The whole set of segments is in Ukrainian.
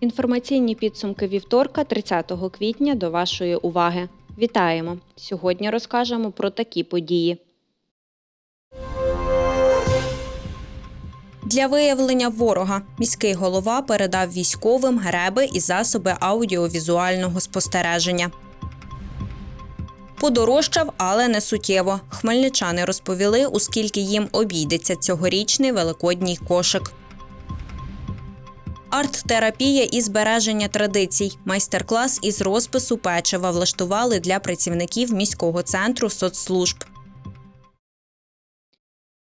Інформаційні підсумки вівторка, 30 квітня, до вашої уваги. Вітаємо! Сьогодні розкажемо про такі події. Для виявлення ворога міський голова передав військовим греби і засоби аудіовізуального спостереження. Подорожчав, але не суттєво. Хмельничани розповіли, у скільки їм обійдеться цьогорічний великодній кошик. Арт-терапія і збереження традицій. Майстер-клас із розпису печива влаштували для працівників міського центру соцслужб.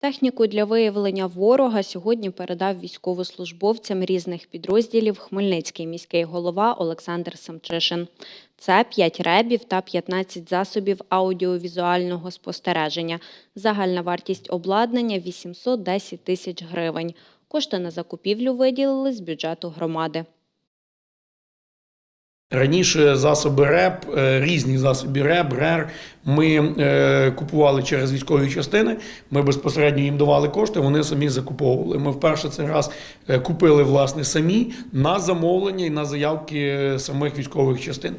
Техніку для виявлення ворога сьогодні передав військовослужбовцям різних підрозділів Хмельницький міський голова Олександр Самчишин. Це 5 ребів та 15 засобів аудіовізуального спостереження. Загальна вартість обладнання 810 тисяч гривень. Кошти на закупівлю виділили з бюджету громади. Раніше засоби РЕП, е, різні засоби РЕП, РЕР, ми е, купували через військові частини. Ми безпосередньо їм давали кошти, вони самі закуповували. Ми вперше цей раз е, купили власне самі на замовлення і на заявки самих військових частин.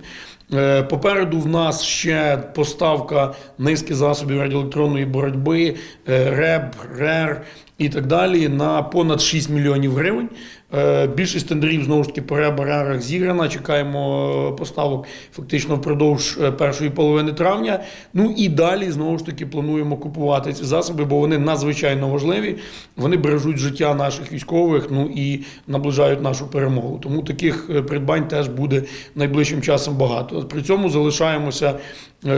Попереду в нас ще поставка низки засобів радіоелектронної боротьби, РЕБ, РЕР і так далі на понад 6 мільйонів гривень. Е, Більшість тендерів знову ж таки по ребарах зіграна. Чекаємо е, поставок фактично впродовж е, першої половини травня. Ну і далі знову ж таки плануємо купувати ці засоби, бо вони надзвичайно важливі. Вони бережуть життя наших військових, ну і наближають нашу перемогу. Тому таких придбань теж буде найближчим часом багато. При цьому залишаємося,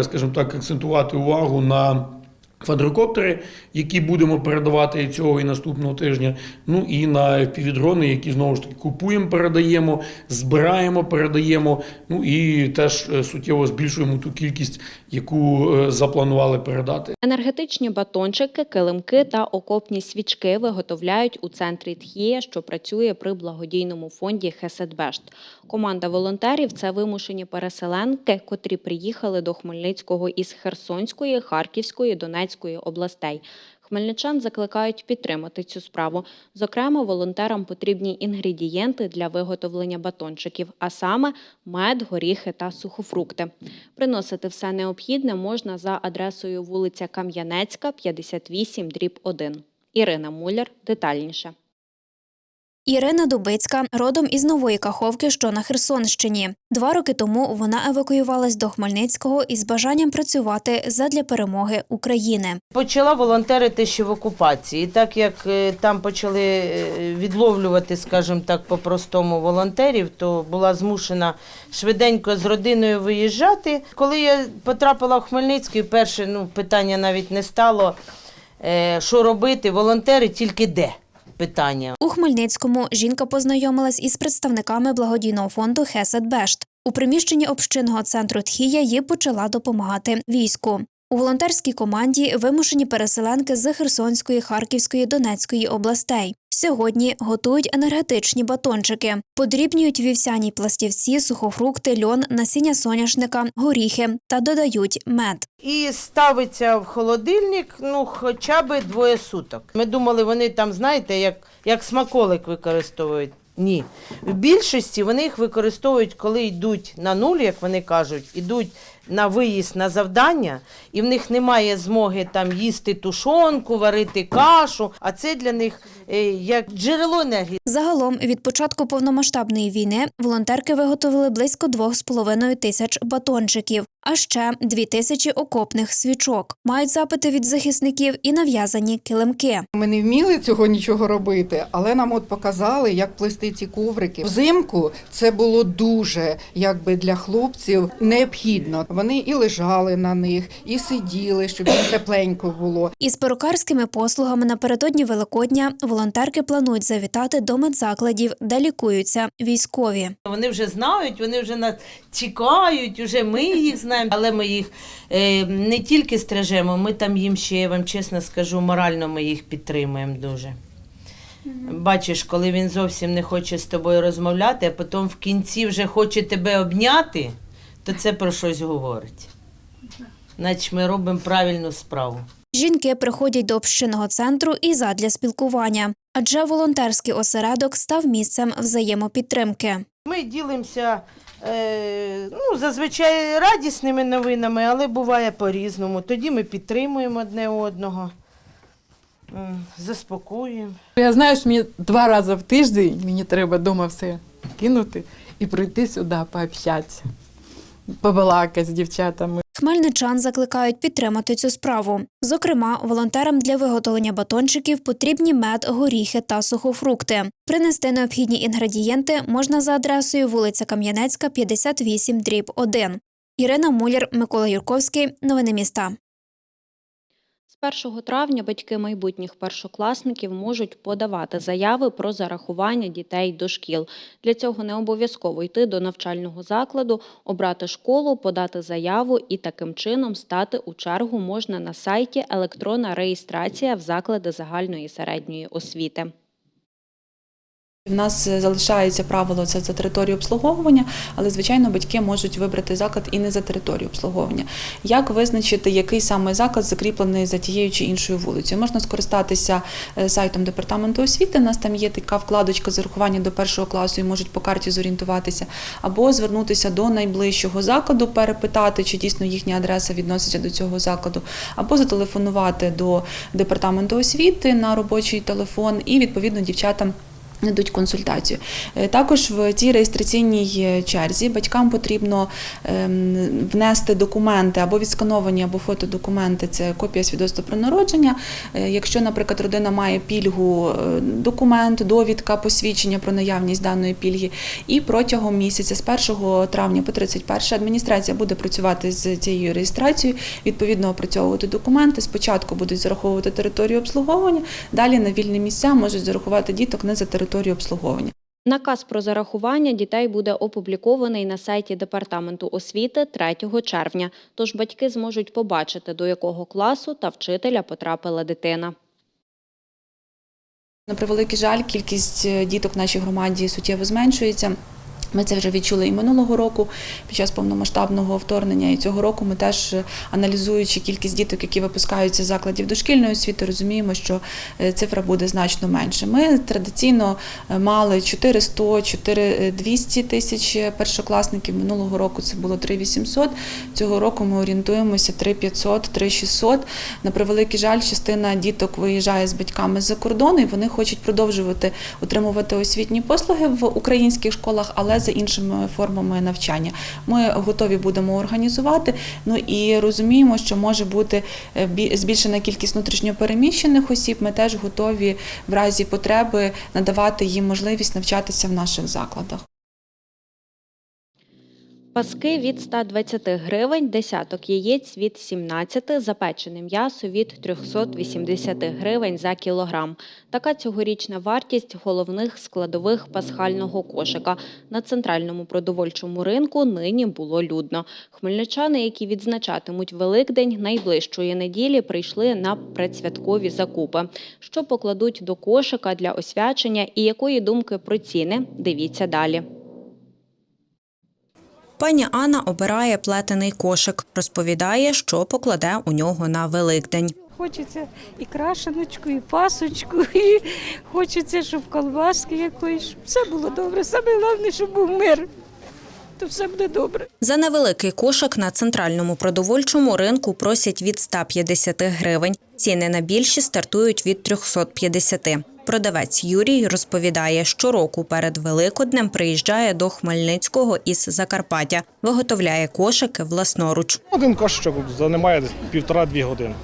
скажімо так, акцентувати увагу на. Квадрокоптери, які будемо передавати цього і наступного тижня. Ну і на півдрони, які знову ж таки купуємо, передаємо, збираємо, передаємо. Ну і теж е, суттєво збільшуємо ту кількість, яку е, запланували передати. Енергетичні батончики, килимки та окопні свічки виготовляють у центрі Тхія, що працює при благодійному фонді Хеседбешт. Команда волонтерів це вимушені переселенки, котрі приїхали до Хмельницького із Херсонської, Харківської, Донецької областей. Хмельничан закликають підтримати цю справу. Зокрема, волонтерам потрібні інгредієнти для виготовлення батончиків, а саме мед, горіхи та сухофрукти. Приносити все необхідне можна за адресою вулиця Кам'янецька, 58, дріб 1. Ірина Муляр детальніше. Ірина Дубицька родом із Нової Каховки, що на Херсонщині. Два роки тому вона евакуювалась до Хмельницького із бажанням працювати задля перемоги України. Почала волонтерити ще в окупації. Так як е, там почали е, відловлювати, скажімо так, по-простому волонтерів, то була змушена швиденько з родиною виїжджати. Коли я потрапила в Хмельницький, перше ну, питання навіть не стало, е, що робити, волонтери тільки де питання. У Хмельницькому жінка познайомилась із представниками благодійного фонду Хесет Бешт. У приміщенні общинного центру Тхія їй почала допомагати війську. У волонтерській команді вимушені переселенки з Херсонської, Харківської, Донецької областей. Сьогодні готують енергетичні батончики, подрібнюють вівсяні пластівці, сухофрукти, льон, насіння соняшника, горіхи та додають мед. І ставиться в холодильник ну, хоча б двоє суток. Ми думали, вони там, знаєте, як, як смаколик використовують. Ні. В більшості вони їх використовують, коли йдуть на нуль, як вони кажуть, йдуть на виїзд на завдання, і в них немає змоги там їсти тушонку, варити кашу. А це для них е, як джерело енергії. Загалом від початку повномасштабної війни волонтерки виготовили близько 2,5 тисяч батончиків, а ще 2 тисячі окопних свічок. Мають запити від захисників і нав'язані килимки. Ми не вміли цього нічого робити, але нам от показали, як плести ці коврики. Взимку це було дуже якби для хлопців необхідно. Вони і лежали на них, і сиділи, щоб їм тепленько було. Із перукарськими послугами напередодні Великодня волонтерки планують завітати до медзакладів, де лікуються військові. Вони вже знають, вони вже нас чекають, вже ми їх знаємо, але ми їх е, не тільки стрижемо, ми там їм ще, я вам чесно скажу, морально ми їх підтримуємо дуже. Бачиш, коли він зовсім не хоче з тобою розмовляти, а потім в кінці вже хоче тебе обняти, то це про щось говорить. Значить, ми робимо правильну справу. Жінки приходять до общинного центру і задля спілкування, адже волонтерський осередок став місцем взаємопідтримки. Ми ділимося е, ну, зазвичай радісними новинами, але буває по-різному. Тоді ми підтримуємо одне одного, заспокоюємо. Я знаю, що мені два рази в тиждень мені треба вдома все кинути і прийти сюди пообщатися, побалакати з дівчатами. Хмельничан закликають підтримати цю справу. Зокрема, волонтерам для виготовлення батончиків потрібні мед, горіхи та сухофрукти. Принести необхідні інгредієнти можна за адресою вулиця Кам'янецька, 58, дріб 1. Ірина Муляр, Микола Юрковський. Новини міста. З 1 травня батьки майбутніх першокласників можуть подавати заяви про зарахування дітей до шкіл. Для цього не обов'язково йти до навчального закладу, обрати школу, подати заяву і таким чином стати у чергу можна на сайті електронна реєстрація в заклади загальної середньої освіти. У нас е, залишається правило це за територію обслуговування, але звичайно батьки можуть вибрати заклад і не за територію обслуговування. Як визначити, який саме заклад закріплений за тією чи іншою вулицею? Можна скористатися е, сайтом департаменту освіти. У нас там є така вкладочка зарахування до першого класу і можуть по карті зорієнтуватися, або звернутися до найближчого закладу, перепитати, чи дійсно їхня адреса відноситься до цього закладу, або зателефонувати до департаменту освіти на робочий телефон, і відповідно дівчатам Надуть консультацію. Е, Також в цій реєстраційній е, черзі батькам потрібно ем, внести документи або відскановані, або фотодокументи. Це копія свідоцтва про народження. Е, Якщо, наприклад, родина має пільгу, документ, довідка, посвідчення про наявність даної пільги. І протягом місяця з 1 травня по 31 адміністрація буде працювати з цією реєстрацією, відповідно опрацьовувати документи. Спочатку будуть зараховувати територію обслуговування, далі на вільні місця можуть зарахувати діток не за територію обслуговування. Наказ про зарахування дітей буде опублікований на сайті Департаменту освіти 3 червня, тож батьки зможуть побачити, до якого класу та вчителя потрапила дитина. На превеликий жаль, кількість е, діток в нашій громаді суттєво зменшується. Ми це вже відчули і минулого року під час повномасштабного вторгнення. І цього року ми теж е, аналізуючи кількість діток, які випускаються з закладів дошкільної освіти, розуміємо, що е, цифра буде значно менше. Ми традиційно е, мали 400 4200 тисяч першокласників. Минулого року це було 3800. Цього року ми орієнтуємося 3500, 3600. На превеликий жаль, частина діток виїжджає з батьками з-за кордону, і вони хочуть продовжувати отримувати освітні послуги в українських школах, але за іншими формами навчання. Ми готові будемо організувати. Ну і розуміємо, що може бути е, збільшена кількість внутрішньопереміщених осіб. Ми теж готові в разі потреби надавати їм можливість навчатися в наших закладах. Паски від 120 гривень, десяток яєць від 17, запечене м'ясо від 380 гривень за кілограм. Така цьогорічна вартість головних складових пасхального кошика. На центральному продовольчому ринку нині було людно. Хмельничани, які відзначатимуть Великдень найближчої неділі, прийшли на предсвяткові закупи. Що покладуть до кошика для освячення і якої думки про ціни, дивіться далі. Пані Анна обирає плетений кошик. Розповідає, що покладе у нього на Великдень. Хочеться і крашеночку, і пасочку, і хочеться, щоб колбаски якоїсь, щоб все було добре. Саме головне, щоб був мир, то все буде добре. За невеликий кошик на центральному продовольчому ринку просять від 150 гривень. Ціни на більші стартують від 350. Продавець Юрій розповідає, щороку перед Великоднем приїжджає до Хмельницького із Закарпаття, виготовляє кошики власноруч. Один кошечок займає десь півтора-дві години.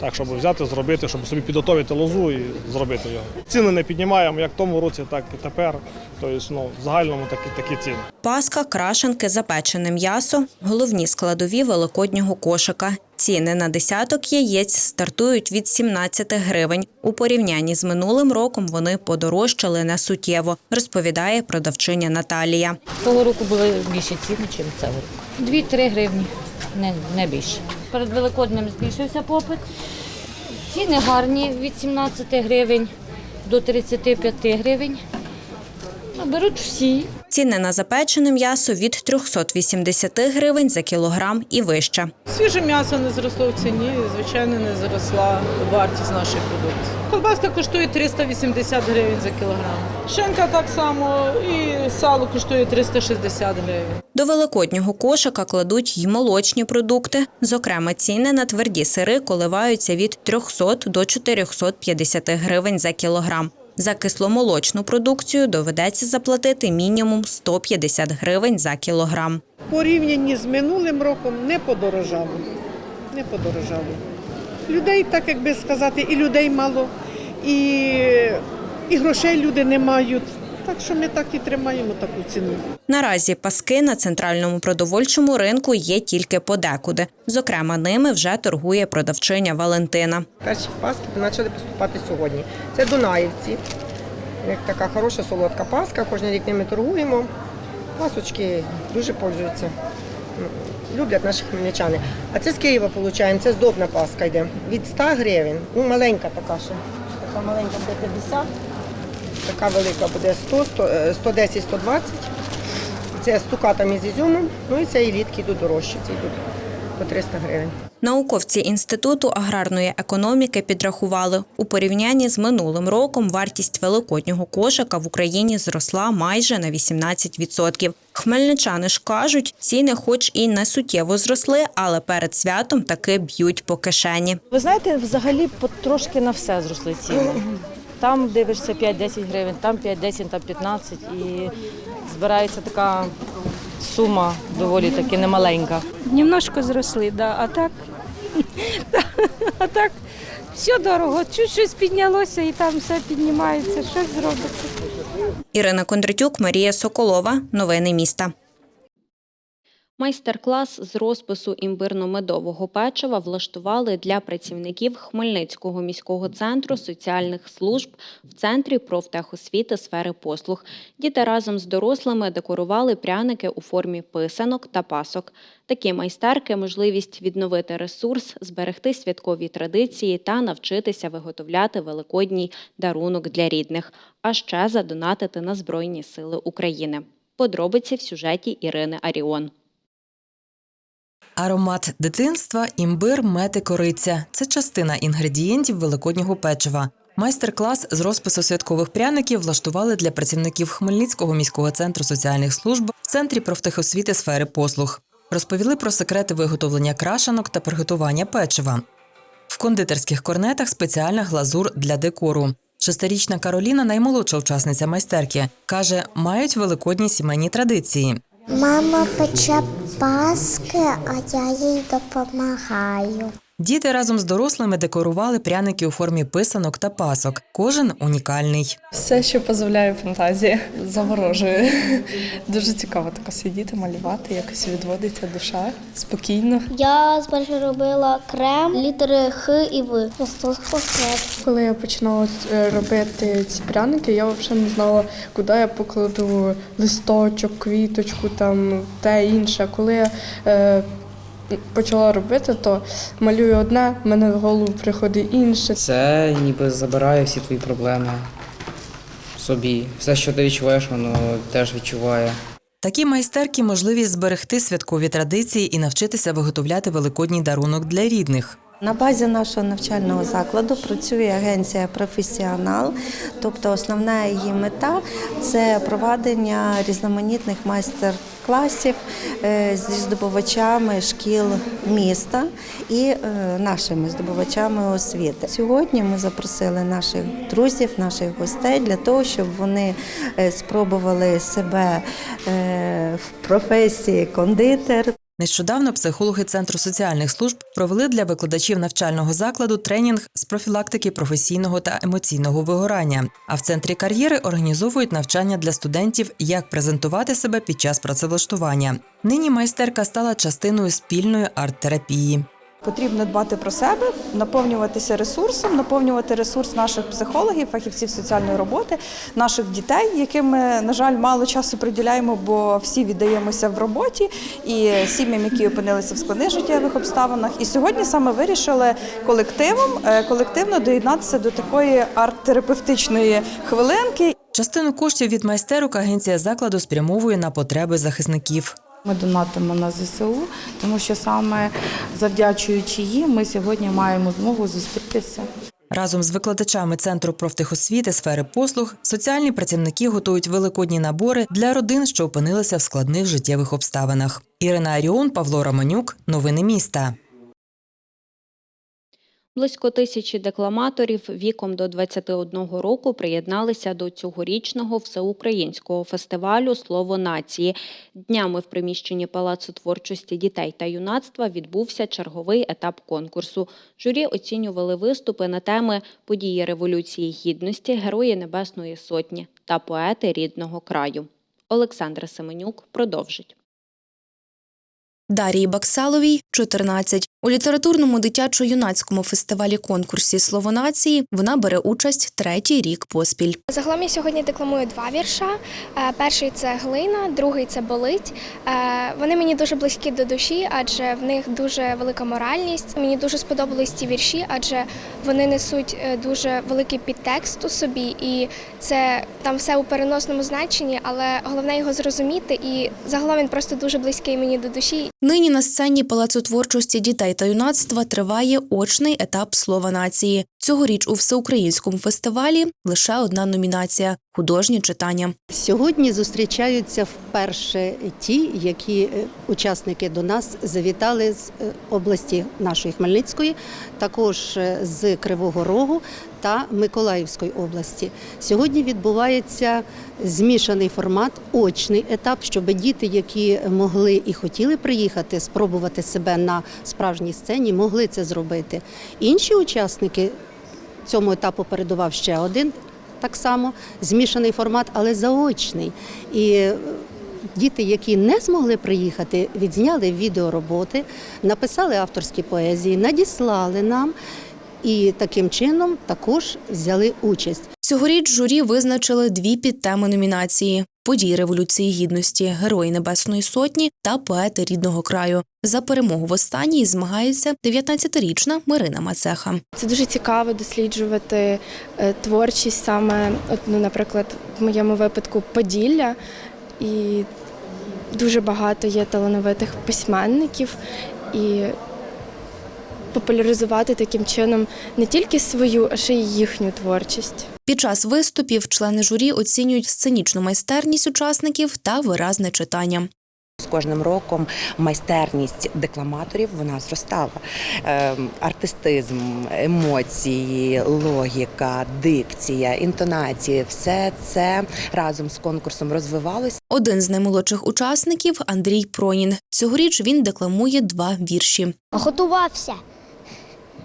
Так, щоб взяти, зробити, щоб собі підготовити лозу і зробити його. Ціни не піднімаємо як в тому році, так і тепер. Тобто, ну, в загальному такі, такі ціни. Паска, крашенки, запечене м'ясо – головні складові великоднього кошика. Ціни на десяток яєць стартують від 17 гривень. У порівнянні з минулим роком вони подорожчали несуттєво, розповідає продавчиня Наталія. Того року були більші ціни, ніж цього року. 2-3 гривні, не, не більше. Перед Великоднем збільшився попит. Ціни гарні від 17 гривень. до 35 гривень. Ну, беруть всі. Ціни на запечене м'ясо від 380 гривень за кілограм і вище. Свіже м'ясо не зросло в ціні, звичайно, не зросла вартість нашої продукції. Колбаска коштує 380 гривень за кілограм. Шинка так само і сало коштує 360 гривень. До великоднього кошика кладуть й молочні продукти. Зокрема, ціни на тверді сири коливаються від 300 до 450 гривень за кілограм. За кисломолочну продукцію доведеться заплатити мінімум 150 гривень за кілограм. порівнянні з минулим роком не подорожало. Не подорожало. Людей, так як би сказати, і людей мало, і, і грошей люди не мають. Так що ми так і тримаємо таку ціну. Наразі паски на центральному продовольчому ринку є тільки подекуди. Зокрема, ними вже торгує продавчиня Валентина. Перші паски почали поступати сьогодні. Це Дунаївці. Як така хороша солодка паска, кожен рік ними торгуємо. Пасочки дуже пользуються. Люблять наші хмельничани. А це з Києва получаємо, це здобна паска йде. Від 100 гривень. Ну, маленька така ще. Така маленька буде 50, така велика буде 100, 100, е, 110, 120. Це з цукатами з ізюмом. Ну і це елітки йдуть дорожчі, ці йдуть по 300 гривень. Науковці Інституту аграрної економіки підрахували, у порівнянні з минулим роком вартість великоднього кошика в Україні зросла майже на 18%. Хмельничани ж кажуть, ціни хоч і не суттєво зросли, але перед святом таки б'ють по кишені. Ви знаєте, взагалі трошки на все зросли ціни. Там дивишся 5-10 гривень, там 5-10, там 15 і збирається така сума доволі таки немаленька. Немножко зросли, да, а так, а так все дорого. Чуть щось піднялося і там все піднімається, щось зробиться. Ірина Кондратюк, Марія Соколова. Новини міста. Майстер-клас з розпису імбирно-медового печива влаштували для працівників Хмельницького міського центру соціальних служб в центрі профтехосвіти сфери послуг. Діти разом з дорослими декорували пряники у формі писанок та пасок. Такі майстерки – можливість відновити ресурс, зберегти святкові традиції та навчитися виготовляти великодній дарунок для рідних, а ще задонатити на Збройні Сили України. Подробиці в сюжеті Ірини Аріон. Аромат дитинства, імбир, мед і кориця це частина інгредієнтів великоднього печива. Майстер-клас з розпису святкових пряників влаштували для працівників Хмельницького міського центру соціальних служб в центрі профтехосвіти сфери послуг. Розповіли про секрети виготовлення крашанок та приготування печива. В кондитерських корнетах спеціальна глазур для декору. Шестирічна Кароліна, наймолодша учасниця майстерки, каже, мають великодні сімейні традиції. Мама пече паски, а я їй допомагаю. Діти разом з дорослими декорували пряники у формі писанок та пасок. Кожен унікальний. Все, що дозволяє фантазія, заворожує. Дуже цікаво тако сидіти, малювати, якось відводиться душа спокійно. Я спершу робила крем, літери Х і В. Коли я починала е, робити ці пряники, я взагалі не знала, куди я покладу листочок, квіточку, там те інше. Коли я е, почала робити, то малюю одне, в мене в голову приходить інше. Це ніби забирає всі твої проблеми собі. Все, що ти відчуваєш, воно теж відчуває. Такі майстерки можливість зберегти святкові традиції і навчитися виготовляти великодній дарунок для рідних. На базі нашого навчального закладу працює агенція Професіонал, тобто основна її мета це проведення різноманітних майстер-класів е, зі здобувачами шкіл міста і е, нашими здобувачами освіти. Сьогодні ми запросили наших друзів, наших гостей для того, щоб вони е, спробували себе в професії кондитер. Нещодавно психологи Центру соціальних служб провели для викладачів навчального закладу тренінг з профілактики професійного та емоційного вигорання. А в центрі кар'єри організовують навчання для студентів, як презентувати себе під час працевлаштування. Нині майстерка стала частиною спільної арт-терапії. Потрібно дбати про себе, наповнюватися ресурсом, наповнювати ресурс наших психологів, фахівців соціальної роботи, наших дітей, яким ми, на жаль, мало часу приділяємо, бо всі віддаємося в роботі і сім'ям, які опинилися в складних життєвих обставинах. І сьогодні саме вирішили колективом е, колективно доєднатися до такої арт-терапевтичної хвилинки. Частину коштів від майстерок агенція закладу спрямовує на потреби захисників. Ми донатимо на ЗСУ, тому що саме завдячуючи їм, ми сьогодні маємо змогу зустрітися. Разом з викладачами Центру профтехосвіти сфери послуг соціальні працівники готують великодні набори для родин, що опинилися в складних життєвих обставинах. Ірина Аріон, Павло Романюк. Новини міста. Близько тисячі декламаторів віком до 21 року приєдналися до цьогорічного всеукраїнського фестивалю Слово нації. Днями в приміщенні Палацу творчості дітей та юнацтва відбувся черговий етап конкурсу. Журі оцінювали виступи на теми події Революції Гідності, Герої Небесної Сотні та поети рідного краю. Олександра Семенюк продовжить. Дарії Баксаловій 14. У літературному дитячо-юнацькому фестивалі конкурсі Слово нації вона бере участь третій рік поспіль. Загалом я сьогодні декламую два вірша. Е, Перший це глина, другий це болить. Е, Вони мені дуже близькі до душі, адже в них дуже велика моральність. Мені дуже сподобались ці вірші, адже вони несуть е, дуже великий підтекст у собі, і це там все у переносному значенні, але головне його зрозуміти. І загалом він просто дуже близький мені до душі. Нині на сцені Палацу творчості дітей та юнацтва триває очний етап Слова нації. Цьогоріч у всеукраїнському фестивалі лише одна номінація художнє читання. Сьогодні зустрічаються вперше ті, які е, учасники до нас завітали з е, області нашої Хмельницької, також е, з Кривого Рогу та Миколаївської області. Сьогодні відбувається змішаний формат, очний етап, щоб діти, які могли і хотіли приїхати, спробувати себе на справжній сцені, могли це зробити. Інші учасники цьому етапу передував ще один так само змішаний формат, але заочний. І е, діти, які не змогли приїхати, відзняли відеороботи, написали авторські поезії, надіслали нам і таким чином також взяли участь. Цьогоріч журі визначили дві підтеми номінації: події Революції Гідності, Герої Небесної Сотні та поети рідного краю. За перемогу в останній змагається 19-річна Марина Мацеха. Це дуже цікаво досліджувати е, творчість саме, от, ну, наприклад, в моєму випадку Поділля. І дуже багато є талановитих письменників. І популяризувати таким чином не тільки свою, а ще й їхню творчість. Під час виступів члени журі оцінюють сценічну майстерність учасників та виразне читання. З кожним роком майстерність декламаторів вона зростала. Ем, Артистизм, емоції, логіка, дикція, інтонації все це разом з конкурсом розвивалося. Один з наймолодших учасників Андрій Пронін. Цьогоріч він декламує два вірші. Готувався.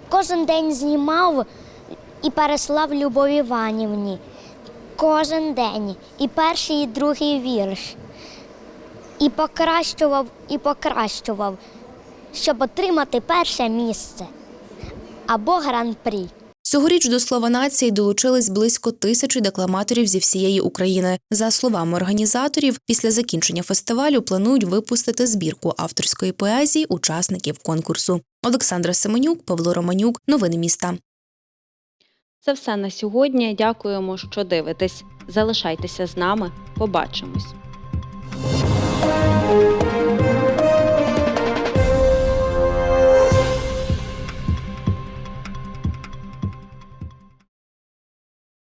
Кожен день знімав і переслав Любові Іванівні. Кожен день. І перший, і другий вірш. І покращував, і покращував, щоб отримати перше місце або гран-прі. Цьогоріч до слова нації долучились близько тисячі декламаторів зі всієї України. За словами організаторів, після закінчення фестивалю планують випустити збірку авторської поезії учасників конкурсу. Олександра Семенюк, Павло Романюк. Новини міста. Це все на сьогодні. Дякуємо, що дивитесь. Залишайтеся з нами. Побачимось.